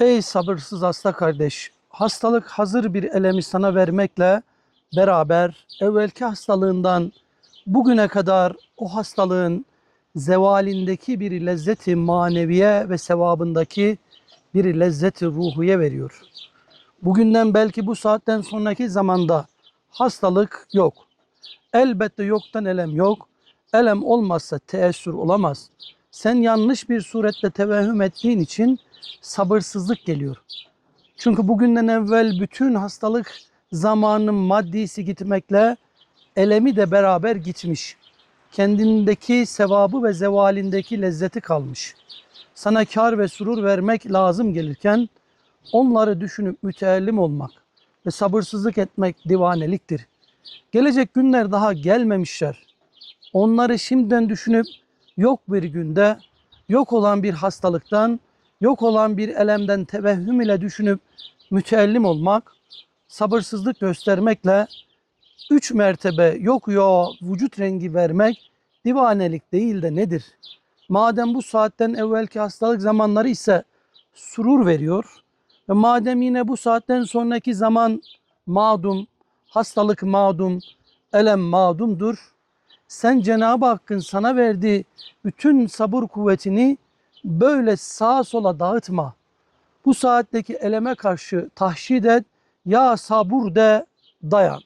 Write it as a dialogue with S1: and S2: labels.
S1: Ey sabırsız hasta kardeş, hastalık hazır bir elemi sana vermekle beraber evvelki hastalığından bugüne kadar o hastalığın zevalindeki bir lezzeti maneviye ve sevabındaki bir lezzeti ruhuye veriyor. Bugünden belki bu saatten sonraki zamanda hastalık yok. Elbette yoktan elem yok. Elem olmazsa teessür olamaz. Sen yanlış bir surette tevehüm ettiğin için sabırsızlık geliyor. Çünkü bugünden evvel bütün hastalık zamanın maddisi gitmekle elemi de beraber gitmiş. Kendindeki sevabı ve zevalindeki lezzeti kalmış. Sana kar ve surur vermek lazım gelirken onları düşünüp müteellim olmak ve sabırsızlık etmek divaneliktir. Gelecek günler daha gelmemişler. Onları şimdiden düşünüp yok bir günde yok olan bir hastalıktan, yok olan bir elemden tevehhüm ile düşünüp müteellim olmak, sabırsızlık göstermekle üç mertebe yok ya vücut rengi vermek divanelik değil de nedir? Madem bu saatten evvelki hastalık zamanları ise surur veriyor ve madem yine bu saatten sonraki zaman madum, hastalık madum, elem madumdur. Sen Cenab-ı Hakk'ın sana verdiği bütün sabır kuvvetini böyle sağa sola dağıtma. Bu saatteki eleme karşı tahşid et, ya sabur de dayan.